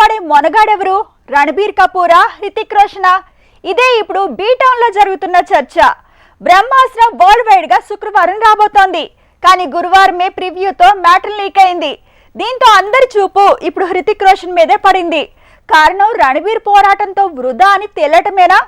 కాపాడే మొనగాడెవరు? రణబీర్ కపూరా హితిక్ రోషనా. ఇదే ఇప్పుడు బీటౌన్లో జరుగుతున్న చర్చ. బ్రహ్మాస్త్రం వరల్డ్ వైడ్గా శుక్రవారం రాబోతోంది. కానీ గురువారమే ప్రివ్యూతో మ్యాటర్ లీక్ అయింది. దీంతో అందరి చూపు ఇప్పుడు హృతిక్ రోషన్ మీదే పడింది. కారణం రణబీర్ పోరాటంతో వృధా అని తేలటమేనా?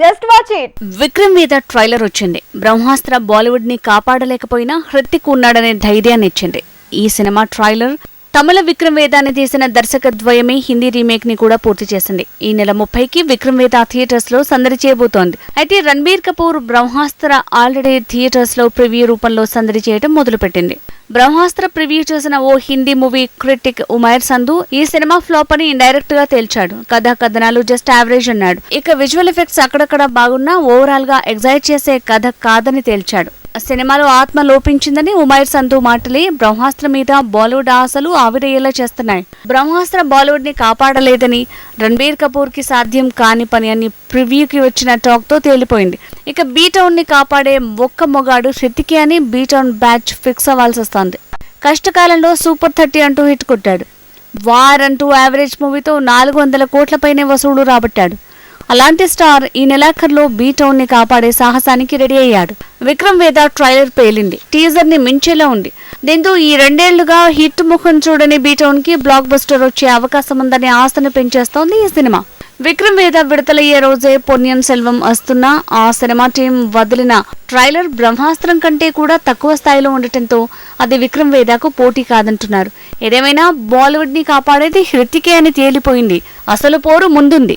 Just watch it. విక్రమ్ మీద ట్రైలర్ వచ్చింది. బ్రహ్మాస్త్ర బాలీవుడ్ని కాపాడలేకపోయినా హృతిక్ ఉన్నాడనే ధైర్యాన్ని ఇచ్చింది. ఈ సినిమా ట్రైలర్ తమిళ విక్రమ్ వేదాన్ని తీసిన దర్శక ద్వయమే హిందీ రీమేక్ని కూడా పూర్తి చేసింది. ఈ నెల ముప్పైకి విక్రమ్ వేద థియేటర్స్లో సందడి చేయబోతోంది. అయితే రణబీర్ కపూర్ బ్రహ్మాస్త్ర ఆల్రెడీ థియేటర్స్లో ప్రివ్యూ రూపంలో సందడి చేయడం మొదలుపెట్టింది. బ్రహ్మాస్త్ర ప్రివ్యూ చేసిన ఓ హిందీ మూవీ క్రిటిక్ ఉమైర్ సంధు ఈ సినిమా ఫ్లాప్ అని ఇండైరెక్ట్గా తేల్చాడు. కథా కథనాలు జస్ట్ యావరేజ్ అన్నాడు. ఇక విజువల్ ఎఫెక్ట్స్ అక్కడక్కడ బాగున్నా ఓవరాల్గా ఎగ్జైట్ చేసే కథ కాదని తేల్చాడు. సినిమాలో ఆత్మ లోపించిందని ఉమైర్ సంధు మాటలే. బ్రహ్మాస్త్ర మీద బాలీవుడ్ ఆశలు ఆవిరయ్యేలా చేస్తున్నాయి. బ్రహ్మాస్త్ర బాలీవుడ్ని కాపాడలేదని రణబీర్ కపూర్కి సాధ్యం కాని పని అని ప్రివ్యూకి వచ్చిన టాక్తో తేలిపోయింది. ఇక బీటౌన్ని కాపాడే ఒక్క మొగాడు శృతికి అని బీటౌన్ బ్యాచ్ ఫిక్స్ అవ్వాల్సి వస్తోంది. కష్టకాలంలో సూపర్ థర్టీ అంటూ హిట్ కొట్టాడు. వార్ అంటూ యావరేజ్ మూవీతో నాలుగు వందల కోట్ల పైనే వసూళ్ళు రాబట్టాడు. అలాంటి స్టార్ ఈ నెలాఖరులో బీ టౌన్ని కాపాడే సాహసానికి రెడీ అయ్యాడు. విక్రమ్ వేద ట్రైలర్ పేలింది. టీజర్ని మించేలా ఉంది. దీంతో ఈ రెండేళ్ళుగా హిట్ ముఖం చూడని బీ టౌన్కి బ్లాక్ బస్టర్ వచ్చే అవకాశం ఉందనే ఆశను పెంచేస్తోంది ఈ సినిమా. విక్రమ్ వేద విడుదలయ్యే రోజే పొన్నియన్ సెల్వం వస్తున్నా ఆ సినిమా టీం వదిలిన ట్రైలర్ బ్రహ్మాస్త్రం కంటే కూడా తక్కువ స్థాయిలో ఉండటంతో అది విక్రమ్ వేదకు పోటీ కాదంటున్నారు. ఏదేమైనా బాలీవుడ్ని కాపాడేది హృతికే అని తేలిపోయింది. అసలు పోరు ముందుంది.